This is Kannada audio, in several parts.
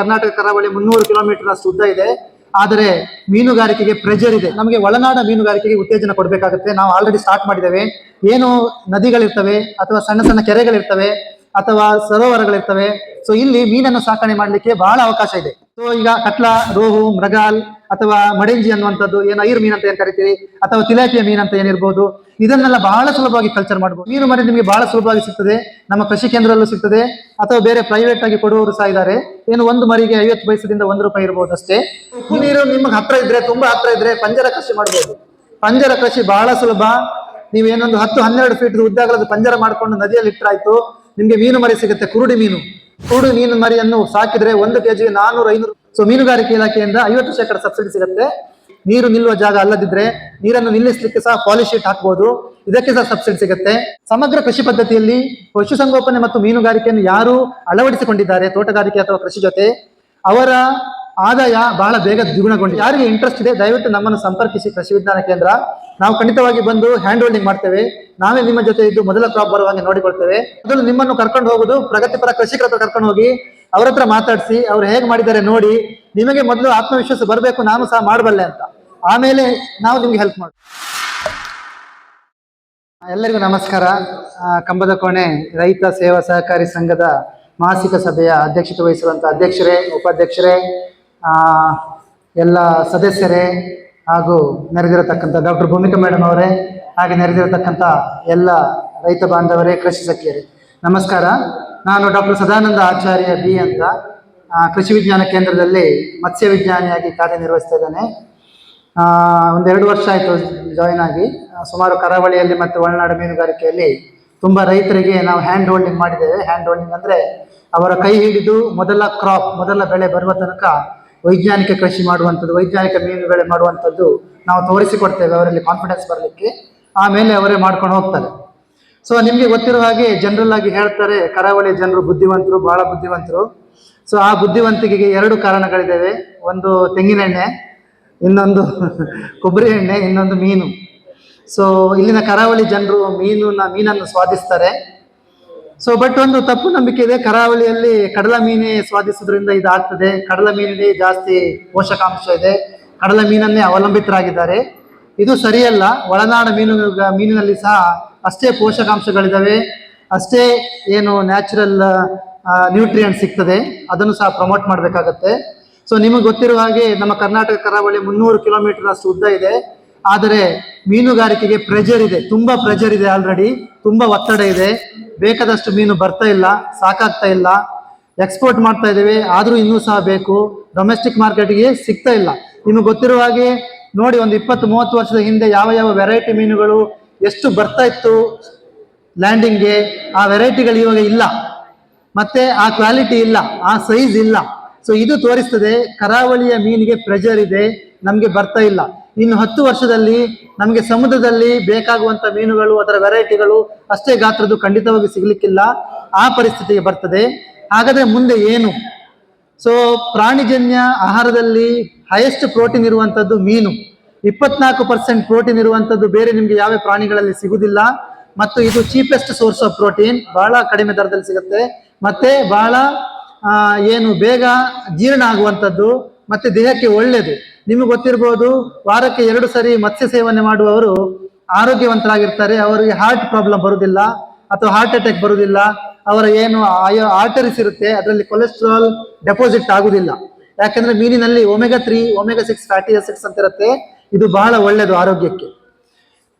ಕರ್ನಾಟಕ ಕರಾವಳಿ ಮುನ್ನೂರು ಕಿಲೋಮೀಟರ್ ಉದ್ದ ಇದೆ. ಆದರೆ ಮೀನುಗಾರಿಕೆಗೆ ಪ್ರೆಜರ್ ಇದೆ. ನಮಗೆ ಒಳನಾಡ ಮೀನುಗಾರಿಕೆಗೆ ಉತ್ತೇಜನ ಕೊಡಬೇಕಾಗುತ್ತೆ. ನಾವು ಆಲ್ರೆಡಿ ಸ್ಟಾರ್ಟ್ ಮಾಡಿದ್ದೇವೆ. ಏನು ನದಿಗಳಿರ್ತವೆ ಅಥವಾ ಸಣ್ಣ ಸಣ್ಣ ಕೆರೆಗಳಿರ್ತವೆ ಅಥವಾ ಸರೋವರಗಳಿರ್ತವೆ ಸೊ ಇಲ್ಲಿ ಮೀನನ್ನು ಸಾಕಣೆ ಮಾಡಲಿಕ್ಕೆ ಬಹಳ ಅವಕಾಶ ಇದೆ. ಸೊ ಈಗ ಕಟ್ಲ, ರೋಹು, ಮೃಗಾಲ್ ಅಥವಾ ಮಡೆಂಜಿ ಅನ್ನುವಂಥದ್ದು ಏನು ಐರ್ ಮೀನ್ ಅಂತ ಏನ್ ಕರಿತೀವಿ ಅಥವಾ ತಿಲಾಪಿಯ ಮೀನ್ ಅಂತ ಏನಿರ್ಬೋದು ಇದನ್ನೆಲ್ಲ ಬಹಳ ಸುಲಭವಾಗಿ ಕಲ್ಚರ್ ಮಾಡಬಹುದು ಮೀನು ಮರಿ ನಿಮಗೆ ಬಹಳ ಸುಲಭವಾಗಿ ಸಿಗ್ತದೆ. ನಮ್ಮ ಕೃಷಿ ಕೇಂದ್ರದಲ್ಲೂ ಸಿಗ್ತದೆ. ಅಥವಾ ಬೇರೆ ಪ್ರೈವೇಟ್ ಆಗಿ ಕೊಡುವವರು ಸಹ ಇದ್ದಾರೆ. ಏನು ಒಂದು ಮರಿಗೆ ಐವತ್ತು ಪೈಸದಿಂದ ಒಂದು ರೂಪಾಯಿ ಇರಬಹುದು ಅಷ್ಟೇ ಉಪ್ಪು ನೀರು ನಿಮ್ಗೆ ಹತ್ರ ಇದ್ರೆ, ತುಂಬಾ ಹತ್ರ ಇದ್ರೆ ಪಂಜರ ಕೃಷಿ ಮಾಡಬಹುದು ಪಂಜರ ಕೃಷಿ ಬಹಳ ಸುಲಭ. ನೀವೇನೊಂದು ಹತ್ತು, ಹನ್ನೆರಡು ಫೀಟ್ ಉದ್ದಾಗಲದ ಪಂಜರ ಮಾಡ್ಕೊಂಡು ನದಿಯಲ್ಲಿ ಇಟ್ಟರಾಯ್ತು ನಿಮ್ಗೆ ಮೀನು ಮರಿ ಸಿಗುತ್ತೆ, ಕುರುಡಿ ಮೀನು. ಕುರುಡು ಮೀನು ಮರಿಯನ್ನು ಸಾಕಿದ್ರೆ ಒಂದು ಕೆಜಿಗೆ ನಾನೂರು, ಐನೂರು ಸೊ ಮೀನುಗಾರಿಕೆ ಇಲಾಖೆಯಿಂದ ಐವತ್ತು ಶೇಕಡ ಸಬ್ಸಿಡಿ ಸಿಗುತ್ತೆ. ನೀರು ನಿಲ್ಲುವ ಜಾಗ ಅಲ್ಲದಿದ್ರೆ ನೀರನ್ನು ನಿಲ್ಲಿಸಲಿಕ್ಕೆ ಸಹ ಪಾಲಿಶೀಟ್ ಶೀಟ್ ಹಾಕ್ಬೋದು. ಇದಕ್ಕೆ ಸಹ ಸಬ್ಸಿಡಿ ಸಿಗುತ್ತೆ. ಸಮಗ್ರ ಕೃಷಿ ಪದ್ಧತಿಯಲ್ಲಿ ಪಶುಸಂಗೋಪನೆ ಮತ್ತು ಮೀನುಗಾರಿಕೆಯನ್ನು ಯಾರು ಅಳವಡಿಸಿಕೊಂಡಿದ್ದಾರೆ? ತೋಟಗಾರಿಕೆ ಅಥವಾ ಕೃಷಿ ಜೊತೆ? ಅವರ ಆದಾಯ ಬಹಳ ಬೇಗ ದ್ವಿಗುಣಗೊಂಡಿದೆ. ಯಾರಿಗೆ ಇಂಟ್ರೆಸ್ಟ್ ಇದೆ? ದಯವಿಟ್ಟು ನಮ್ಮನ್ನು ಸಂಪರ್ಕಿಸಿ ಕೃಷಿ ವಿಜ್ಞಾನ ಕೇಂದ್ರ. ನಾವು ಖಂಡಿತವಾಗಿ ಬಂದು ಹ್ಯಾಂಡ್ ಹೋಲ್ಡಿಂಗ್ ಮಾಡ್ತೇವೆ. ನಾವೇ ನಿಮ್ಮ ಜೊತೆ ಇದ್ದು ಮೊದಲ ಕ್ರಾಪ್ ಬರುವ ಹಾಗೆ ನೋಡಿಕೊಳ್ತೇವೆ. ಮೊದಲು ನಿಮ್ಮನ್ನು ಕರ್ಕೊಂಡು ಹೋಗುದು, ಪ್ರಗತಿಪರ ಕೃಷಿಕರ ಹತ್ರ ಕರ್ಕೊಂಡು ಹೋಗಿ ಅವ್ರ ಹತ್ರ ಮಾತಾಡಿಸಿ, ಅವ್ರು ಹೇಗೆ ಮಾಡಿದ್ದಾರೆ ನೋಡಿ, ನಿಮಗೆ ಮೊದಲು ಆತ್ಮವಿಶ್ವಾಸ ಬರಬೇಕು, ನಾನು ಸಹ ಮಾಡಬಲ್ಲೆ ಅಂತ. ಆಮೇಲೆ ನಾವು ನಿಮ್ಗೆ ಹೆಲ್ಪ್ ಮಾಡಿ. ಎಲ್ಲರಿಗೂ ನಮಸ್ಕಾರ. ಕಂಬದ ಕೋಣೆ ರೈತ ಸೇವಾ ಸಹಕಾರಿ ಸಂಘದ ಮಾಸಿಕ ಸಭೆಯ ಅಧ್ಯಕ್ಷತೆ ವಹಿಸಿರುವಂಥ ಅಧ್ಯಕ್ಷರೇ, ಉಪಾಧ್ಯಕ್ಷರೇ ಎಲ್ಲ ಸದಸ್ಯರೇ ಹಾಗೂ ನೆರೆದಿರತಕ್ಕಂಥ ಡಾಕ್ಟರ್ ಭೂಮಿಕಾ ಮೇಡಮ್ ಅವರೇ, ಹಾಗೆ ನೆರೆದಿರತಕ್ಕಂಥ ಎಲ್ಲ ರೈತ ಬಾಂಧವರೇ, ಕೃಷಿ ಸಖಿಯರೇ, ನಮಸ್ಕಾರ. ನಾನು ಡಾಕ್ಟರ್ ಸದಾನಂದ ಆಚಾರ್ಯ ಬಿ ಅಂತ ಕೃಷಿ ವಿಜ್ಞಾನ ಕೇಂದ್ರದಲ್ಲಿ ಮತ್ಸ್ಯ ವಿಜ್ಞಾನಿಯಾಗಿ ಕಾರ್ಯನಿರ್ವಹಿಸ್ತಾ ಇದ್ದೇನೆ. ಒಂದೆರಡು ವರ್ಷ ಆಯಿತು ಜಾಯಿನ್ ಆಗಿ. ಸುಮಾರು ಕರಾವಳಿಯಲ್ಲಿ ಮತ್ತು ಒಳನಾಡು ಮೀನುಗಾರಿಕೆಯಲ್ಲಿ ತುಂಬ ರೈತರಿಗೆ ನಾವು ಹ್ಯಾಂಡ್ ಹೋಲ್ಡಿಂಗ್ ಮಾಡಿದ್ದೇವೆ. ಹ್ಯಾಂಡ್ ಹೋಲ್ಡಿಂಗ್ ಅಂದರೆ ಅವರ ಕೈ ಹಿಡಿದು ಮೊದಲ ಕ್ರಾಪ್ ಮೊದಲ ಬೆಳೆ ಬರುವ ತನಕ ವೈಜ್ಞಾನಿಕ ಕೃಷಿ ಮಾಡುವಂಥದ್ದು, ವೈಜ್ಞಾನಿಕ ಮೀನು ಬೆಳೆ ಮಾಡುವಂಥದ್ದು ನಾವು ತೋರಿಸಿಕೊಡ್ತೇವೆ, ಅವರಲ್ಲಿ ಕಾನ್ಫಿಡೆನ್ಸ್ ಬರಲಿಕ್ಕೆ. ಆಮೇಲೆ ಅವರೇ ಮಾಡ್ಕೊಂಡು ಹೋಗ್ತಾರೆ. ಸೊ ನಿಮಗೆ ಗೊತ್ತಿರುವ ಹಾಗೆ ಜನರಲ್ ಆಗಿ ಹೇಳ್ತಾರೆ, ಕರಾವಳಿ ಜನರು ಬುದ್ಧಿವಂತರು, ಬಹಳ ಬುದ್ಧಿವಂತರು. ಸೊ ಆ ಬುದ್ಧಿವಂತಿಕೆಗೆ ಎರಡು ಕಾರಣಗಳಿದ್ದಾವೆ. ಒಂದು ತೆಂಗಿನೆಣ್ಣೆ, ಇನ್ನೊಂದು ಕೊಬ್ಬರಿ ಎಣ್ಣೆ, ಇನ್ನೊಂದು ಮೀನು. ಸೊ ಇಲ್ಲಿನ ಕರಾವಳಿ ಜನರು ಮೀನನ್ನ, ಮೀನನ್ನು ಸ್ವಾದಿಸ್ತಾರೆ. ಸೊ ಬಟ್ ಒಂದು ತಪ್ಪು ನಂಬಿಕೆ ಇದೆ. ಕರಾವಳಿಯಲ್ಲಿ ಕಡಲ ಮೀನೇ ಸ್ವಾದಿಸೋದ್ರಿಂದ ಇದಾಗ್ತದೆ. ಕಡಲ ಮೀನಿಗೆ ಜಾಸ್ತಿ ಪೋಷಕಾಂಶ ಇದೆ. ಕಡಲ ಮೀನನ್ನೇ ಅವಲಂಬಿತರಾಗಿದ್ದಾರೆ. ಇದು ಸರಿಯಲ್ಲ. ಒಳನಾಡ ಮೀನು, ಮೀನಿನಲ್ಲಿ ಸಹ ಅಷ್ಟೇ ಪೋಷಕಾಂಶಗಳಿದ್ದಾವೆ ಅಷ್ಟೇ ಏನು ನ್ಯಾಚುರಲ್ ನ್ಯೂಟ್ರಿಯೆಂಟ್ ಸಿಗ್ತದೆ. ಅದನ್ನು ಸಹ ಪ್ರಮೋಟ್ ಮಾಡಬೇಕಾಗತ್ತೆ. ಸೊ ನಿಮಗೆ ಗೊತ್ತಿರುವ ಹಾಗೆ ನಮ್ಮ ಕರ್ನಾಟಕ ಕರಾವಳಿ ಮುನ್ನೂರು ಕಿಲೋಮೀಟರ್ ಅಷ್ಟು ಉದ್ದ ಇದೆ. ಆದರೆ ಮೀನುಗಾರಿಕೆಗೆ ಪ್ರೆಜರ್ ಇದೆ. ತುಂಬಾ ಪ್ರೆಜರ್ ಇದೆ ಆಲ್ರೆಡಿ ತುಂಬಾ ಒತ್ತಡ ಇದೆ. ಬೇಕಾದಷ್ಟು ಮೀನು ಬರ್ತಾ ಇಲ್ಲ, ಸಾಕಾಗ್ತಾ ಇಲ್ಲ. ಎಕ್ಸ್ಪೋರ್ಟ್ ಮಾಡ್ತಾ ಇದ್ದೇವೆ. ಆದರೂ ಇನ್ನೂ ಸಹ ಬೇಕು. ಡೊಮೆಸ್ಟಿಕ್ ಮಾರ್ಕೆಟ್ಗೆ ಸಿಗ್ತಾ ಇಲ್ಲ. ನಿಮಗೆ ಗೊತ್ತಿರುವ ಹಾಗೆ ನೋಡಿ, ಒಂದು ಇಪ್ಪತ್ತು, ಮೂವತ್ತು ವರ್ಷದ ಹಿಂದೆ ಯಾವ ಯಾವ ವೆರೈಟಿ ಮೀನುಗಳು ಎಷ್ಟು ಬರ್ತಾ ಇತ್ತು ಲ್ಯಾಂಡಿಂಗ್ಗೆ ಆ ವೆರೈಟಿಗಳು ಇವಾಗ ಇಲ್ಲ. ಮತ್ತೆ ಆ ಕ್ವಾಲಿಟಿ ಇಲ್ಲ, ಆ ಸೈಜ್ ಇಲ್ಲ. ಸೊ ಇದು ತೋರಿಸ್ತದೆ, ಕರಾವಳಿಯ ಮೀನಿಗೆ ಪ್ರೆಜರ್ ಇದೆ, ನಮಗೆ ಬರ್ತಾ ಇಲ್ಲ. ಇನ್ನು ಹತ್ತು ವರ್ಷದಲ್ಲಿ ನಮಗೆ ಸಮುದ್ರದಲ್ಲಿ ಬೇಕಾಗುವಂತ ಮೀನುಗಳು, ಅದರ ವೆರೈಟಿಗಳು ಅಷ್ಟೇ ಗಾತ್ರದ್ದು ಖಂಡಿತವಾಗಿ ಸಿಗ್ಲಿಕ್ಕಿಲ್ಲ. ಆ ಪರಿಸ್ಥಿತಿಗೆ ಬರ್ತದೆ. ಹಾಗಾದ್ರೆ ಮುಂದೆ ಏನು? ಸೊ ಪ್ರಾಣಿಜನ್ಯ ಆಹಾರದಲ್ಲಿ ಹೈಯೆಸ್ಟ್ ಪ್ರೋಟೀನ್ ಇರುವಂತದ್ದು ಮೀನು. ಇಪ್ಪತ್ನಾಲ್ಕು ಪರ್ಸೆಂಟ್ ಪ್ರೋಟೀನ್ ಇರುವಂತದ್ದು ಬೇರೆ ನಿಮಗೆ ಯಾವ ಪ್ರಾಣಿಗಳಲ್ಲಿ ಸಿಗುವುದಿಲ್ಲ ಮತ್ತು ಇದು ಚೀಪೆಸ್ಟ್ ಸೋರ್ಸ್ ಆಫ್ ಪ್ರೋಟೀನ್ ಬಹಳ ಕಡಿಮೆ ದರದಲ್ಲಿ ಸಿಗುತ್ತೆ. ಮತ್ತೆ ಬಹಳ ಏನು ಬೇಗ ಜೀರ್ಣ ಆಗುವಂಥದ್ದು ಮತ್ತೆ ದೇಹಕ್ಕೆ ಒಳ್ಳೆಯದು ನಿಮಗೆ ಗೊತ್ತಿರ್ಬೋದು, ವಾರಕ್ಕೆ ಎರಡು ಸರಿ ಮತ್ಸ್ಯ ಸೇವನೆ ಮಾಡುವವರು ಆರೋಗ್ಯವಂತರಾಗಿರ್ತಾರೆ. ಅವರಿಗೆ ಹಾರ್ಟ್ ಪ್ರಾಬ್ಲಮ್ ಬರುವುದಿಲ್ಲ ಅಥವಾ ಹಾರ್ಟ್ ಅಟ್ಯಾಕ್ ಬರುವುದಿಲ್ಲ ಅವರ ಏನು ಆರ್ಟರಿಸ್ ಇರುತ್ತೆ, ಅದರಲ್ಲಿ ಕೊಲೆಸ್ಟ್ರಾಲ್ ಡೆಪಾಸಿಟ್ ಆಗುದಿಲ್ಲ. ಯಾಕಂದ್ರೆ ಮೀನಿನಲ್ಲಿ omega three omega six fatty acids ಅಂತ ಇರುತ್ತೆ. ಇದು ಬಹಳ ಒಳ್ಳೆಯದು ಆರೋಗ್ಯಕ್ಕೆ.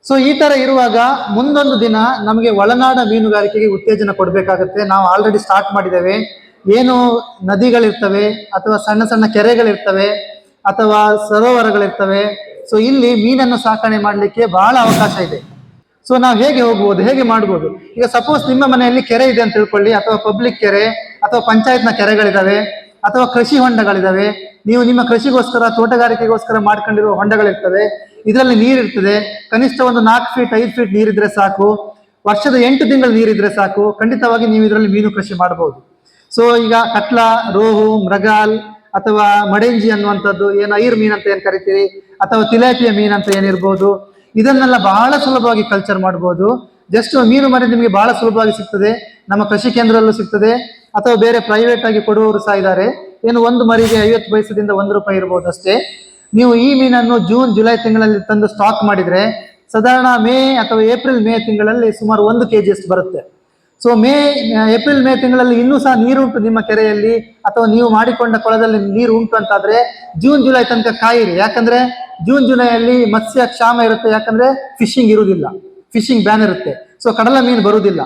ಸೊ ಈ ತರ ಇರುವಾಗ ಮುಂದೊಂದು ದಿನ ನಮಗೆ ಒಳನಾಡ ಮೀನುಗಾರಿಕೆಗೆ ಉತ್ತೇಜನ ಕೊಡಬೇಕಾಗುತ್ತೆ. ನಾವು ಆಲ್ರೆಡಿ ಸ್ಟಾರ್ಟ್ ಮಾಡಿದ್ದೇವೆ. ಏನು ನದಿಗಳಿರ್ತವೆ ಅಥವಾ ಸಣ್ಣ ಸಣ್ಣ ಕೆರೆಗಳಿರ್ತವೆ ಅಥವಾ ಸರೋವರಗಳಿರ್ತವೆ. ಸೊ ಇಲ್ಲಿ ಮೀನನ್ನು ಸಾಕಣೆ ಮಾಡಲಿಕ್ಕೆ ಬಹಳ ಅವಕಾಶ ಇದೆ. ಸೊ ನಾವು ಹೇಗೆ ಹೋಗ್ಬೋದು, ಹೇಗೆ ಮಾಡ್ಬೋದು? ಈಗ ಸಪೋಸ್ ನಿಮ್ಮ ಮನೆಯಲ್ಲಿ ಕೆರೆ ಇದೆ ಅಂತ ತಿಳ್ಕೊಳ್ಳಿ, ಅಥವಾ ಪಬ್ಲಿಕ್ ಕೆರೆ, ಅಥವಾ ಪಂಚಾಯತ್ನ ಕೆರೆಗಳಿದಾವೆ, ಅಥವಾ ಕೃಷಿ ಹೊಂಡಗಳಿದಾವೆ. ನೀವು ನಿಮ್ಮ ಕೃಷಿಗೋಸ್ಕರ, ತೋಟಗಾರಿಕೆಗೋಸ್ಕರ ಮಾಡ್ಕೊಂಡಿರುವ ಹೊಂಡಗಳಿರ್ತವೆ. ಇದರಲ್ಲಿ ನೀರಿರ್ತದೆ. ಕನಿಷ್ಠ ಒಂದು ನಾಲ್ಕು ಫೀಟ್ ಐದು ಫೀಟ್ ನೀರಿದ್ರೆ ಸಾಕು. ವರ್ಷದ ಎಂಟು ತಿಂಗಳು ನೀರಿದ್ರೆ ಸಾಕು. ಖಂಡಿತವಾಗಿ ನೀವು ಇದರಲ್ಲಿ ಮೀನು ಕೃಷಿ ಮಾಡಬಹುದು ಸೊ ಈಗ ಕಟ್ಲ, ರೋಹು, ಮೃಗಾಲ್ ಅಥವಾ ಮಡೆಂಜಿ ಅನ್ನುವಂಥದ್ದು ಏನು ಐರ್ ಮೀನ್ ಅಂತ ಏನು ಕರಿತೀರಿ? ಅಥವಾ ತಿಲಾಪಿಯ ಮೀನ್ ಅಂತ ಏನಿರ್ಬೋದು ಇದನ್ನೆಲ್ಲ ಬಹಳ ಸುಲಭವಾಗಿ ಕಲ್ಚರ್ ಮಾಡ್ಬೋದು. ಜಸ್ಟ್ ಮೀನು ಮರಿ ನಿಮಗೆ ಬಹಳ ಸುಲಭವಾಗಿ ಸಿಗ್ತದೆ. ನಮ್ಮ ಕೃಷಿ ಕೇಂದ್ರದಲ್ಲೂ ಸಿಗ್ತದೆ. ಅಥವಾ ಬೇರೆ ಪ್ರೈವೇಟ್ ಆಗಿ ಕೊಡುವವರು ಸಹ ಇದ್ದಾರೆ ಏನು ಒಂದು ಮರಿಗೆ ಐವತ್ತು ಪೈಸದಿಂದ ಒಂದು ರೂಪಾಯಿ ಇರ್ಬೋದು ಅಷ್ಟೇ. ನೀವು ಈ ಮೀನನ್ನು ಜೂನ್, ಜುಲೈ ತಿಂಗಳಲ್ಲಿ ತಂದು ಸ್ಟಾಕ್ ಮಾಡಿದ್ರೆ, ಸಾಧಾರಣ ಮೇ ಅಥವಾ ಏಪ್ರಿಲ್, ಮೇ ತಿಂಗಳಲ್ಲಿ ಸುಮಾರು ಒಂದು ಕೆ ಅಷ್ಟು ಬರುತ್ತೆ. ಸೊ ಮೇ ಏಪ್ರಿಲ್ ಮೇ ತಿಂಗಳಲ್ಲಿ ಇನ್ನೂ ಸಹ ನೀರು ಉಂಟು ನಿಮ್ಮ ಕೆರೆಯಲ್ಲಿ. ಅಥವಾ ನೀವು ಮಾಡಿಕೊಂಡ ಕೊಳದಲ್ಲಿ ನೀರು ಉಂಟು ಅಂತಾದ್ರೆ ಜೂನ್ ಜುಲೈ ತನಕ ಕಾಯಿರಿ. ಯಾಕಂದ್ರೆ ಜೂನ್ ಜುಲೈಯಲ್ಲಿ ಮತ್ಸ್ಯ ಕ್ಷಾಮ ಇರುತ್ತೆ. ಯಾಕಂದ್ರೆ ಫಿಶಿಂಗ್ ಇರುವುದಿಲ್ಲ. ಫಿಶಿಂಗ್ ಬ್ಯಾನ್ ಇರುತ್ತೆ. ಸೊ ಕಡಲ ಮೀನು ಬರುವುದಿಲ್ಲ.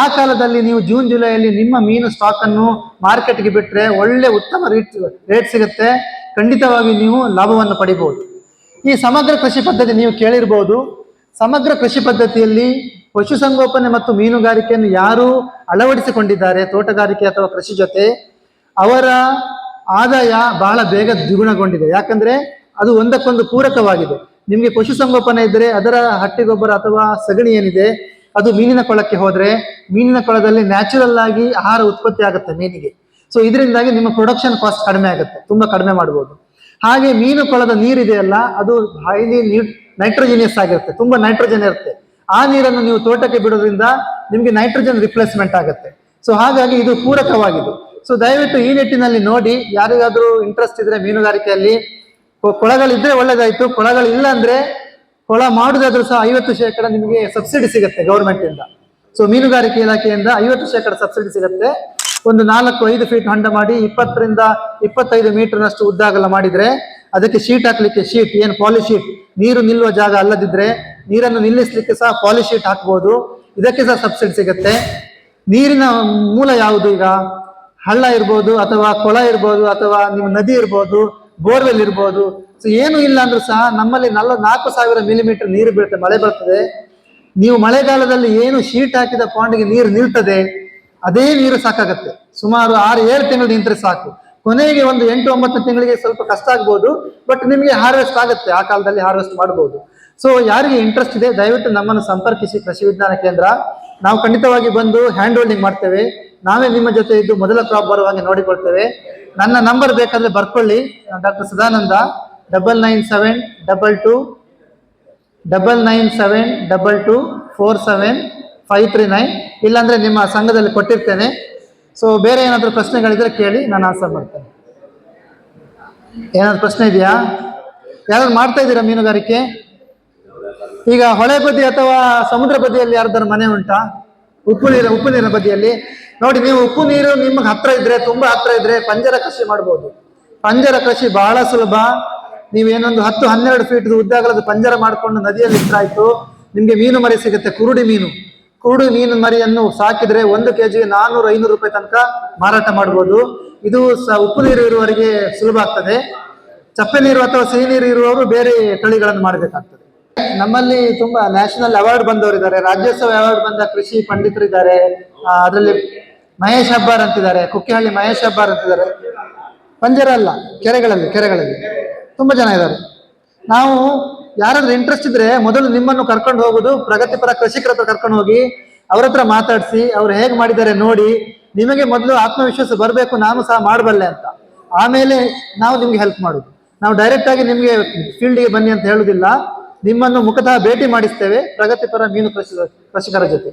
ಆ ಕಾಲದಲ್ಲಿ ನೀವು ಜೂನ್ ಜುಲೈಯಲ್ಲಿ ನಿಮ್ಮ ಮೀನು ಸ್ಟಾಕ್ ಅನ್ನು ಮಾರ್ಕೆಟ್ಗೆ ಬಿಟ್ಟರೆ ಒಳ್ಳೆ ಉತ್ತಮ ರೇಟ್ ರೇಟ್ ಸಿಗುತ್ತೆ. ಖಂಡಿತವಾಗಿ ನೀವು ಲಾಭವನ್ನು ಪಡಿಬಹುದು ಈ ಸಮಗ್ರ ಕೃಷಿ ಪದ್ಧತಿ ನೀವು ಕೇಳಿರ್ಬೋದು. ಸಮಗ್ರ ಕೃಷಿ ಪದ್ಧತಿಯಲ್ಲಿ ಪಶುಸಂಗೋಪನೆ ಮತ್ತು ಮೀನುಗಾರಿಕೆಯನ್ನು ಯಾರು ಅಳವಡಿಸಿಕೊಂಡಿದ್ದಾರೆ, ತೋಟಗಾರಿಕೆ ಅಥವಾ ಕೃಷಿ ಜೊತೆ, ಅವರ ಆದಾಯ ಬಹಳ ಬೇಗ ದ್ವಿಗುಣಗೊಂಡಿದೆ. ಯಾಕಂದ್ರೆ ಅದು ಒಂದಕ್ಕೊಂದು ಪೂರಕವಾಗಿದೆ. ನಿಮಗೆ ಪಶುಸಂಗೋಪನೆ ಇದ್ದರೆ ಅದರ ಹಟ್ಟಿ ಗೊಬ್ಬರ ಅಥವಾ ಸಗಣಿ ಏನಿದೆ, ಅದು ಮೀನಿನ ಕೊಳಕ್ಕೆ ಹೋದರೆ ಮೀನಿನ ಕೊಳದಲ್ಲಿ ನ್ಯಾಚುರಲ್ ಆಗಿ ಆಹಾರ ಉತ್ಪತ್ತಿ ಆಗುತ್ತೆ ಮೀನಿಗೆ. ಸೊ ಇದರಿಂದಾಗಿ ನಿಮ್ಮ ಪ್ರೊಡಕ್ಷನ್ ಕಾಸ್ಟ್ ಕಡಿಮೆ ಆಗುತ್ತೆ, ತುಂಬಾ ಕಡಿಮೆ ಮಾಡ್ಬೋದು. ಹಾಗೆ ಮೀನು ಕೊಳದ ನೀರಿದೆಯಲ್ಲ, ಅದು ಹೈಲಿ ನೈಟ್ರೋಜಿನಿಯಸ್ ಆಗಿರುತ್ತೆ ತುಂಬಾ ನೈಟ್ರೋಜನ್ ಇರುತ್ತೆ. ಆ ನೀರನ್ನು ನೀವು ತೋಟಕ್ಕೆ ಬಿಡೋದ್ರಿಂದ ನಿಮಗೆ ನೈಟ್ರೋಜನ್ ರಿಪ್ಲೇಸ್ಮೆಂಟ್ ಆಗುತ್ತೆ. ಸೊ ಹಾಗಾಗಿ ಇದು ಪೂರಕವಾಗಿದೆ ಸೊ ದಯವಿಟ್ಟು ಈ ನಿಟ್ಟಿನಲ್ಲಿ ನೋಡಿ ಯಾರಿಗಾದ್ರೂ ಇಂಟ್ರೆಸ್ಟ್ ಇದ್ರೆ ಮೀನುಗಾರಿಕೆಯಲ್ಲಿ ಕೊಳಗಳಿದ್ರೆ ಒಳ್ಳೇದಾಯ್ತು ಕೊಳಗಳಿಲ್ಲ ಅಂದ್ರೆ ಕೊಳ ಮಾಡುದಾದ್ರೂ ಸಹ ಐವತ್ತು ಶೇಕಡ ನಿಮಗೆ ಸಬ್ಸಿಡಿ ಸಿಗುತ್ತೆ ಗೌರ್ಮೆಂಟ್ ಇಂದ. ಸೊ ಮೀನುಗಾರಿಕೆ ಇಲಾಖೆಯಿಂದ ಐವತ್ತು ಶೇಕಡ ಸಬ್ಸಿಡಿ ಸಿಗುತ್ತೆ. ಒಂದು ನಾಲ್ಕು ಐದು ಫೀಟ್ ಹಂಡ ಮಾಡಿ ಇಪ್ಪತ್ತರಿಂದ ಇಪ್ಪತ್ತೈದು ಮೀಟರ್ನಷ್ಟು ಉದ್ದಾಗಲ ಮಾಡಿದ್ರೆ ಅದಕ್ಕೆ ಶೀಟ್ ಹಾಕ್ಲಿಕ್ಕೆ ಶೀಟ್ ಏನು ಪಾಲಿ ಶೀಟ್ ನೀರು ನಿಲ್ಲುವ ಜಾಗ ಅಲ್ಲದಿದ್ರೆ ನೀರನ್ನು ನಿಲ್ಲಿಸಲಿಕ್ಕೆ ಸಹ ಪಾಲಿಶೀಟ್ ಹಾಕ್ಬೋದು. ಇದಕ್ಕೆ ಸಹ ಸಬ್ಸಿಡಿ ಸಿಗುತ್ತೆ. ನೀರಿನ ಮೂಲ ಯಾವುದು ಈಗ? ಹಳ್ಳ ಇರ್ಬೋದು ಅಥವಾ ಕೊಳ ಇರ್ಬೋದು ಅಥವಾ ನಿಮ್ಮ ನದಿ ಇರ್ಬೋದು, ಬೋರ್ವೆಲ್ ಇರ್ಬೋದು. ಸೊ ಏನು ಇಲ್ಲ ಅಂದ್ರೂ ಸಹ ನಮ್ಮಲ್ಲಿ ನಲ್ಲ ನಾಲ್ಕು ಸಾವಿರ ಮಿಲಿಮೀಟರ್ ನೀರು ಬೀಳುತ್ತೆ, ಮಳೆ ಬರ್ತದೆ. ನೀವು ಮಳೆಗಾಲದಲ್ಲಿ ಏನು ಶೀಟ್ ಹಾಕಿದ ಪಾಂಡಿಗೆ ನೀರು ನಿಲ್ತದೆ, ಅದೇ ನೀರು ಸಾಕಾಗತ್ತೆ. ಸುಮಾರು ಆರು, ಏಳು ತಿಂಗಳು ನಿಂತರೆ ಸಾಕು. ಕೊನೆಗೆ ಒಂದು ಎಂಟು ಒಂಬತ್ತು ತಿಂಗಳಿಗೆ ಸ್ವಲ್ಪ ಕಷ್ಟ ಆಗ್ಬೋದು ಬಟ್ ನಿಮಗೆ ಹಾರ್ವೆಸ್ಟ್ ಆಗುತ್ತೆ, ಆ ಕಾಲದಲ್ಲಿ ಹಾರ್ವೆಸ್ಟ್ ಮಾಡ್ಬೋದು. ಸೊ ಯಾರಿಗೆ ಇಂಟ್ರೆಸ್ಟ್ ಇದೆ, ದಯವಿಟ್ಟು ನಮ್ಮನ್ನು ಸಂಪರ್ಕಿಸಿ ಕೃಷಿ ವಿಜ್ಞಾನ ಕೇಂದ್ರ. ನಾವು ಖಂಡಿತವಾಗಿ ಬಂದು ಹ್ಯಾಂಡ್ ಹೋಲ್ಡಿಂಗ್ ಮಾಡ್ತೇವೆ. ನಾವೇ ನಿಮ್ಮ ಜೊತೆ ಇದ್ದು ಮೊದಲ ಕ್ರಾಪ್ ಬರುವಾಗೆ ನೋಡಿಕೊಳ್ತೇವೆ. ನನ್ನ ನಂಬರ್ ಬೇಕಾದ್ರೆ ಬರ್ಕೊಳ್ಳಿ. Doctor Sadananda double nine seven double two double nine seven double two four seven five three nine ಇಲ್ಲಾಂದರೆ ನಿಮ್ಮ ಸಂಘದಲ್ಲಿ ಕೊಟ್ಟಿರ್ತೇನೆ. ಸೊ ಬೇರೆ ಏನಾದರೂ ಪ್ರಶ್ನೆಗಳಿದ್ರೆ ಕೇಳಿ, ನಾನು ಆನ್ಸರ್ ಮಾಡ್ತೇನೆ. ಏನಾದ್ರು ಪ್ರಶ್ನೆ ಇದೆಯಾ? ಯಾರು ಮಾಡ್ತಾ ಇದ್ದೀರಾ ಮೀನುಗಾರಿಕೆ? ಈಗ ಹೊಳೆ ಬದಿ ಅಥವಾ ಸಮುದ್ರ ಬದಿಯಲ್ಲಿ ಯಾರ್ದಾರು ಮನೆ ಉಂಟಾ? ಉಪ್ಪು ನೀರು, ಉಪ್ಪು ನೀರಿನ ಬದಿಯಲ್ಲಿ. ನೋಡಿ, ನೀವು ಉಪ್ಪು ನೀರು ನಿಮ್ಗೆ ಹತ್ರ ಇದ್ರೆ, ತುಂಬಾ ಹತ್ರ ಇದ್ರೆ ಪಂಜರ ಕೃಷಿ ಮಾಡ್ಬೋದು. ಪಂಜರ ಕೃಷಿ ಬಹಳ ಸುಲಭ. ನೀವೇನೊಂದು ಹತ್ತು, ಹನ್ನೆರಡು ಫೀಟ್ ಉದ್ದಾಗಲದ ಪಂಜರ ಮಾಡ್ಕೊಂಡು ನದಿಯಲ್ಲಿ ಇಟ್ಟಾಯ್ತು ನಿಮಗೆ ಮೀನು ಮರಿ ಸಿಗುತ್ತೆ, ಕುರುಡಿ ಮೀನು. ಕುರುಡು ಮೀನು ಮರಿಯನ್ನು ಸಾಕಿದ್ರೆ ಒಂದು ಕೆಜಿಗೆ ನಾನ್ನೂರು ಐನೂರು ರೂಪಾಯಿ ತನಕ ಮಾರಾಟ ಮಾಡಬಹುದು ಇದು ಸ ಉಪ್ಪು ನೀರು ಇರುವವರಿಗೆ ಸುಲಭ ಆಗ್ತದೆ. ಚಪ್ಪೆ ನೀರು ಅಥವಾ ಸಿಹಿ ನೀರು ಇರುವವರು ಬೇರೆ ತಳಿಗಳನ್ನು ಮಾಡಬೇಕಾಗ್ತದೆ. ನಮ್ಮಲ್ಲಿ ತುಂಬಾ ನ್ಯಾಷನಲ್ ಅವಾರ್ಡ್ ಬಂದವರಿದ್ದಾರೆ. ರಾಜ್ಯೋತ್ಸವ ಅವಾರ್ಡ್ ಬಂದ ಕೃಷಿ ಪಂಡಿತರಿದ್ದಾರೆ. ಇದ್ದಾರೆ ಅದರಲ್ಲಿ ಮಹೇಶ್ ಹಬ್ಬಾರ್ ಅಂತಿದ್ದಾರೆ. ಕುಕ್ಕಿಹಳ್ಳಿ ಮಹೇಶ್ ಹಬ್ಬಾರ್ ಅಂತಿದ್ದಾರೆ. ಪಂಜರ ಅಲ್ಲ, ಕೆರೆಗಳಲ್ಲಿ ಕೆರೆಗಳಲ್ಲಿ. ತುಂಬಾ ಜನ ಇದ್ದಾರೆ. ನಾವು ಯಾರಾದ್ರೂ ಇಂಟ್ರೆಸ್ಟ್ ಇದ್ರೆ ಮೊದಲು ನಿಮ್ಮನ್ನು ಕರ್ಕೊಂಡು ಹೋಗುದು ಪ್ರಗತಿಪರ ಕೃಷಿಕರ ಹತ್ರ ಕರ್ಕೊಂಡು ಹೋಗಿ ಅವ್ರ ಹತ್ರ ಮಾತಾಡಿಸಿ, ಅವ್ರು ಹೇಗೆ ಮಾಡಿದ್ದಾರೆ ನೋಡಿ, ನಿಮಗೆ ಮೊದಲು ಆತ್ಮವಿಶ್ವಾಸ ಬರಬೇಕು, ನಾನು ಸಹ ಮಾಡಬಲ್ಲೆ ಅಂತ. ಆಮೇಲೆ ನಾವು ನಿಮ್ಗೆ ಹೆಲ್ಪ್ ಮಾಡುದು. ನಾವು ಡೈರೆಕ್ಟ್ ಆಗಿ ನಿಮ್ಗೆ ಫೀಲ್ಡ್ಗೆ ಬನ್ನಿ ಅಂತ ಹೇಳುದಿಲ್ಲ. ನಿಮ್ಮನ್ನು ಮುಖತಃ ಭೇಟಿ ಮಾಡಿಸ್ತೇವೆ ಪ್ರಗತಿಪರ ಮೀನು ಕೃಷಿ, ಕೃಷಿಕರ ಜೊತೆ.